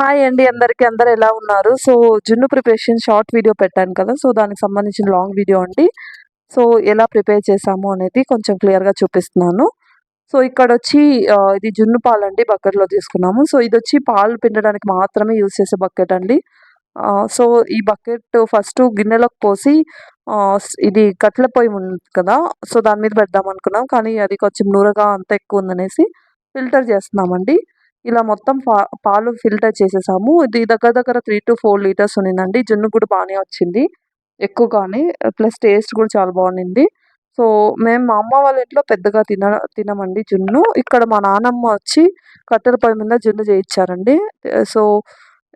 Hi అండి అందరికీ. అందరు ఎలా ఉన్నారు? సో జున్ను ప్రిపరేషన్ షార్ట్ వీడియో పెట్టాను కదా. సో దానికి సంబంధించిన లాంగ్ వీడియో అండి. సో ఎలా ప్రిపేర్ చేసాము అనేది కొంచెం క్లియర్గా చూపిస్తున్నాను. సో ఇక్కడ వచ్చి ఇది జున్ను పాలు అండి బకెట్లో తీసుకున్నాము. సో ఇది వచ్చి పాలు పిండడానికి మాత్రమే యూజ్ చేసే బకెట్ అండి. సో ఈ బకెట్ ఫస్ట్ గిన్నెలోకి పోసి ఇది కట్ల పొయ్యి ఉంది కదా. సో దాని మీద పెడదాం అనుకున్నాం. కానీ అది కొంచెం నూరగా అంత ఎక్కువ ఉందనేసి ఫిల్టర్ చేస్తున్నామండి. ఇలా మొత్తం పా పాలు ఫిల్టర్ చేసేసాము. ఇది దగ్గర దగ్గర త్రీ టు ఫోర్ లీటర్స్ ఉన్నిందండి. జున్ను కూడా బాగానే వచ్చింది. ఎక్కువగానే ప్లస్ టేస్ట్ కూడా చాలా బాగుంది సో మేము మా అమ్మ వాళ్ళ ఇంట్లో పెద్దగా తిన తినమండి జున్ను. ఇక్కడ మా నానమ్మ వచ్చి కట్టెల పొయ్యి మీద జున్ను చేయించారండి సో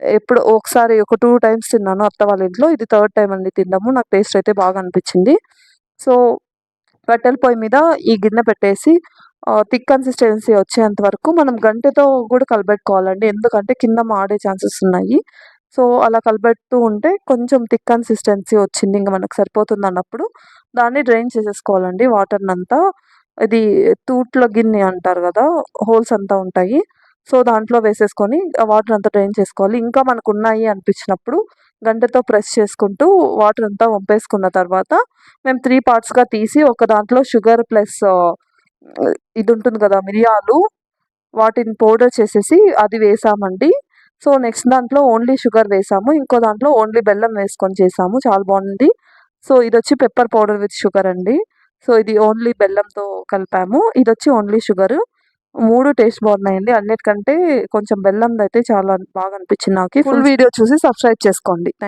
ఎప్పుడు ఒకసారి ఒక టూ టైమ్స్ తిన్నాను అత్త వాళ్ళ ఇంట్లో. ఇది థర్డ్ టైం అండి తిన్నాము నాకు టేస్ట్ అయితే బాగా అనిపించింది. సో కట్టెల పొయ్యి మీద ఈ గిన్నె పెట్టేసి థిక్ కన్సిస్టెన్సీ వచ్చేంత వరకు మనం గంటెతో కూడా కలబెట్టుకోవాలండి. ఎందుకంటే కింద మాడే ఛాన్సెస్ ఉన్నాయి. సో అలా కలబెడుతూ ఉంటే కొంచెం థిక్ కన్సిస్టెన్సీ వచ్చింది. ఇంకా మనకు సరిపోతుంది అన్నప్పుడు దాన్ని డ్రైన్ చేసేసుకోవాలండి. వాటర్ని అంతా ఇది తూట్ల గిన్నె అంటారు కదా హోల్స్ అంతా ఉంటాయి. సో దాంట్లో వేసేసుకొని వాటర్ అంతా డ్రైన్ చేసుకోవాలి. ఇంకా మనకు ఉన్నాయి అనిపించినప్పుడు గంటతో ప్రెస్ చేసుకుంటూ వాటర్ అంతా వంపేసుకున్న తర్వాత మేము త్రీ పార్ట్స్గా తీసి ఒక దాంట్లో షుగర్ ప్లస్ ఇది ఉంటుంది కదా మిరియాలు వాటిని పౌడర్ చేసేసి అది వేసామండి. సో నెక్స్ట్ దాంట్లో ఓన్లీ షుగర్ వేసాము. ఇంకో దాంట్లో ఓన్లీ బెల్లం వేసుకొని చేసాము. చాలా బాగుంది. సో ఇది వచ్చి పెప్పర్ పౌడర్ విత్ షుగర్ అండి. సో ఇది ఓన్లీ బెల్లంతో కలిపాము. ఇది వచ్చి ఓన్లీ షుగర్ మూడు టేస్ట్ బాగున్నాయండి. అన్నిటికంటే కొంచెం బెల్లం అయితే చాలా బాగా అనిపించింది నాకు. ఫుల్ వీడియో చూసి సబ్స్క్రైబ్ చేసుకోండి.